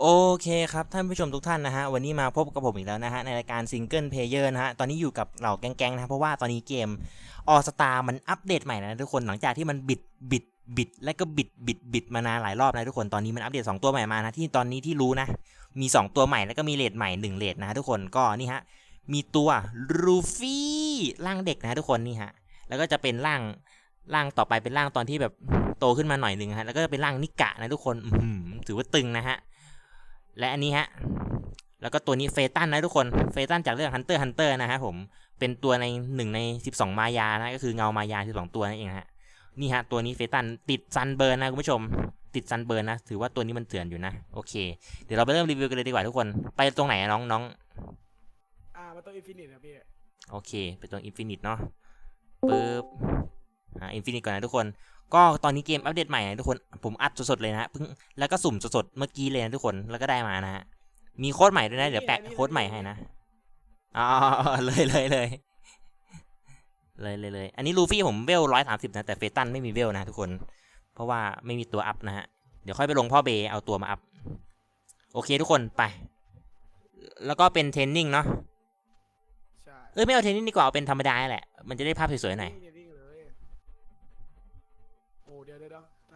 โอเคครับท่านผู้ชมทุกท่านนะฮะวันนี้มาพบกับผมอีกแล้วนะฮะในรายการซิงเกิลเพลเยอร์นะฮะตอนนี้อยู่กับเหล่าแก๊งๆนะเพราะว่าตอนนี้เกมออสตามันอัปเดตใหม่นะทุกคนหลังจากที่มันบิดบิดบิดและก็บิดบิดบิดมานานหลายรอบนะทุกคนตอนนี้มันอัปเดต 2 ตัวใหม่มานะที่ตอนนี้ที่รู้นะมี 2 ตัวใหม่แล้วก็มีเลดใหม่1เลดนะทุกคนก็นี่ฮะมีตัวรูฟี่ร่างเด็กนะทุกคนนี่ฮะแล้วก็จะเป็นร่างร่างต่อไปเป็นร่างตอนที่แบบโตขึ้นมาหน่อยหนึ่งฮะแล้วก็จะเป็นร่างนิกะนะทุกคนถือว่าตึงนะฮะ และอันนี้ฮะ แล้วก็ตัวนี้เฟตันนะทุกคน เฟตันจากเรื่อง Hunter Hunter นะฮะผม เป็นตัวในหนึ่งใน 12 มายานะก็คือเงามายา12 ตัวนั่นเองฮะ นี่ฮะตัวนี้เฟตันติดซันเบิร์นนะคุณผู้ชม ติดซันเบิร์นนะ ถือว่าตัวนี้มันเถื่อนอยู่นะ โอเค เดี๋ยวเราไปเริ่มรีวิวกันเลยดีกว่าทุกคน ไปตรงไหนอะน้องน้อง อ่ามาตัวอินฟินิตครับพี่ โอเค ไปตรงอินฟินิตเนาะปึ๊บ อ่า อินฟินิตก่อนนะทุกคน ก็ตอนนี้เกมอัปเดตใหม่นะทุกคนผมอัดสดๆเลยนะฮะเพิ่งแล้วก็สุ่มสดๆเมื่อกี้เลยนะทุกคนแล้วก็ได้มานะฮะมีโค้ดใหม่ด้วยนะเดี๋ยวแปะโค้ดใหม่ให้นะอ๋อเลยเลยเลยเลยเลยเลยอันนี้ลูฟี่ผมเวลร้อยสามสิบนะแต่เฟตันไม่มีเวลนะทุกคน เพราะว่าไม่มีตัวอัพนะฮะเดี๋ยวค่อยไปลงพ่อเบย์เอาตัวมาอัพโอเคทุกคนไป แล้วก็เป็นเทรนนิ่งเนาะใช่เอ้ยไม่เอาเทรนนิ่งดีกว่าเอาเป็นธรรมดาแหละมันจะได้ภาพสวยๆหน่อยนิ่งนิ่งเลย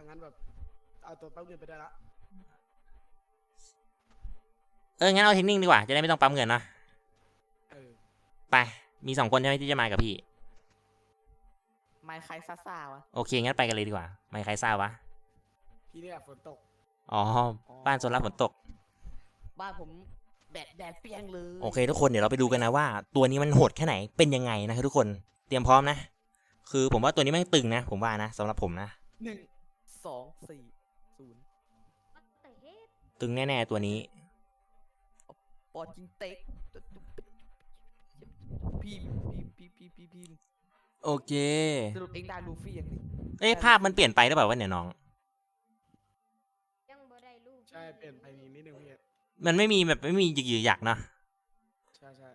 งั้นแบบเอาตัวปั๊บเงินไปได้ละเอองั้นเอาเทรนนิ่งดีกว่าจะได้ไม่ต้องปั๊มเงินเนอะเออไปมีสองคนใช่ไหมที่จะมากับพี่ ไม่ใครซ่าซ่าวะโอเคงั้นไปกันเลยดีกว่า ไม่ใครทราบวะพี่เนี่ยฝนตกอ๋อบ้านโซนรับฝนตก บ้านผมแดดแดดเปรียงเลยโอเค ทุกคนเดี๋ยวเราไปดูกันนะว่า ตัวนี้มันโหดแค่ไหนเป็นยังไงนะครับทุกคนเตรียมพร้อมนะ คือผมว่าตัวนี้แม่งตึงนะ ผมว่านะสำหรับผมนะหนึ่ง สองสี่ศูนย์ตึงแน่ๆตัวนี้ ปอจิงเต็กพิมพิมพิมพิมพิมพิมโอเค สรุปเองได้ลูฟี่อย่างนี้เอ้ยภาพมันเปลี่ยนไปหรือเปล่าวะเนี่ยน้อง ยังบ่ได้รูปใช่เปลี่ยนไปนิดนิดนึงพี่มันไม่มีแบบไม่มีหยึกๆหยักๆเนาะ ใช่ใช่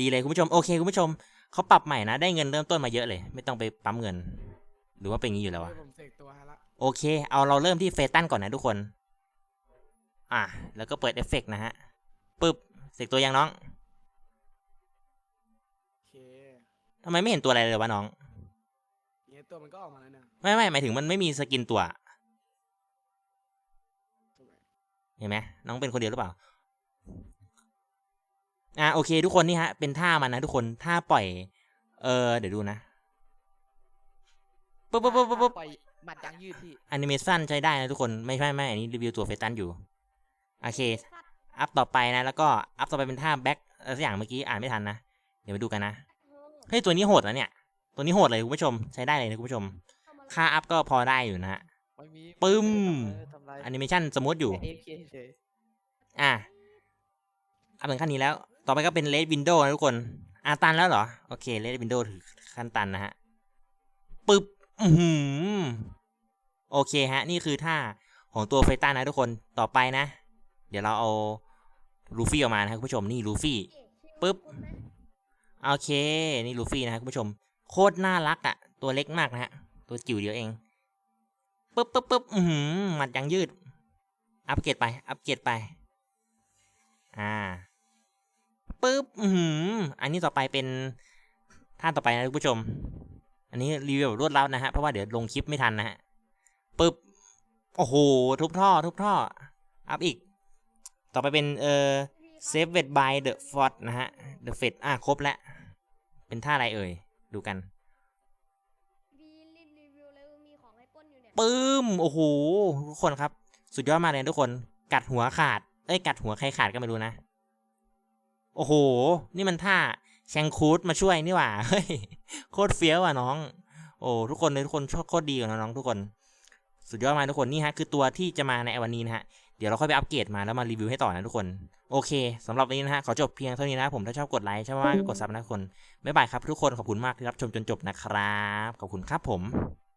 ดีเลยคุณผู้ชม โอเคคุณผู้ชมเขาปรับใหม่นะ ได้เงินเริ่มต้นมาเยอะเลย ไม่ต้องไปปั๊มเงิน หรือว่าเป็นอย่างนี้อยู่แล้ววะเดี๋ยวผมเสกตัวให้ละ โอเค เอาเราเริ่มที่เฟตันก่อนนะทุกคน อะ แล้วก็เปิดเอฟเฟกต์นะฮะ ปึ๊บเสกตัวยังน้องโอเคทำไมไม่เห็นตัวอะไรเลยวะน้องเงี้ยตัวมันก็ออกมาแล้วเนี่ยไม่ไม่หมายถึงมันไม่มีสกินตัวตัวไหนเห็นไหมน้องเป็นคนเดียวหรือเปล่า อะโอเค ทุกคนนี่ฮะ เป็นท่ามันนะทุกคน ท่าปล่อย เออเดี๋ยวดูนะปุ๊บปุ๊บปุ๊บปุ๊บปุ๊ บปล่อยหมัดยางยืดพี่แอนิเมชันใช้ได้นะทุกคนไม่ใช่ไม่อันนี้รีวิวตัวเฟตันอยู่ โอเค อัพต่อไปนะ แล้วก็อัพต่อไปเป็นท่าแบ็คอะไรสักอย่างเมื่อกี้อ่านไม่ทันนะ เดี๋ยวไปดูกันนะ เฮ้ย ตัวนี้โหดนะเนี่ย ตัวนี้โหดเลยคุณผู้ชมใช้ได้เลยนะคุณผู้ชม ค่าอัพก็พอได้อยู่นะฮะไม่มีปึ้มเออทำไรแอนิเมชันสมูทอยู่เอฟเคเฉยอะอัพถึงขั้นนี้แล้ว ต่อไปก็เป็นเลดวินโดว์นะทุกคนอะตันแล้วเหรอ โอเคเลดวินโดว์ถึงขั้นตันนะฮะปึ๊บอือหือ โอเคฮะ นี่คือท่าของตัวเฟต้านะทุกคนต่อไปนะ เดี๋ยวเราเอาลูฟี่ออกมานะครับคุณผู้ชมนี่ลูฟี่ปึ๊บโอเคนี่ลูฟี่นะครับคุณผู้ชม โคตรน่ารักอะ่ะ ตัวเล็กมากนะฮะตัวจิ๋วเดียวเองปึ๊บปึ๊บปึ๊บอือหือหมัดยังยืด อัปเกรดไป อัปเกรดไป อ่าปึ๊บอือหืออันนี้ต่อไปเป็นท่าต่อไปนะคุณผู้ชม อันนี้รีวิวแบบรวดเร็วนะฮะเพราะว่าเดี๋ยวลงคลิปไม่ทันนะฮะ ปึ๊บโอ้โห ทุบท่อ ทุบท่อ อัพอีก ต่อไปเป็น เอ่อ Save it by the fort นะฮะ the f e t อะ ครบแล้ว เป็นท่าอะไรเอ่ย ดูกันปึ้ม โอ้โห ทุกคนครับ สุดยอดมากเลยทุกคน กัดหัวขาด เอ้ย กัดหัวใครขาดก็ไม่รู้นะ โอ้โห นี่มันท่าแชงคูดมาช่วยนี่หว่า เฮ้ย โคตรเฟี้ยวอะน้อง โอ้ ทุกคนเลยทุกคนชอบโคตรดีกว่าน้องทุกคน สุดยอดมากทุกคนนี่ฮะคือตัวที่จะมาในวันนี้นะฮะเดี๋ยวเราค่อยไปอัปเกรดมาแล้วมารีวิวให้ต่อนะทุกคน โอเคสำหรับวันนี้นะฮะขอจบเพียงเท่านี้นะผมถ้าชอบกดไลค์ชอบมากก็กดซับนะทุกคนบ๊ายบายครับทุกคนขอบคุณมากที่รับชมจนจบนะครับขอบคุณครับผม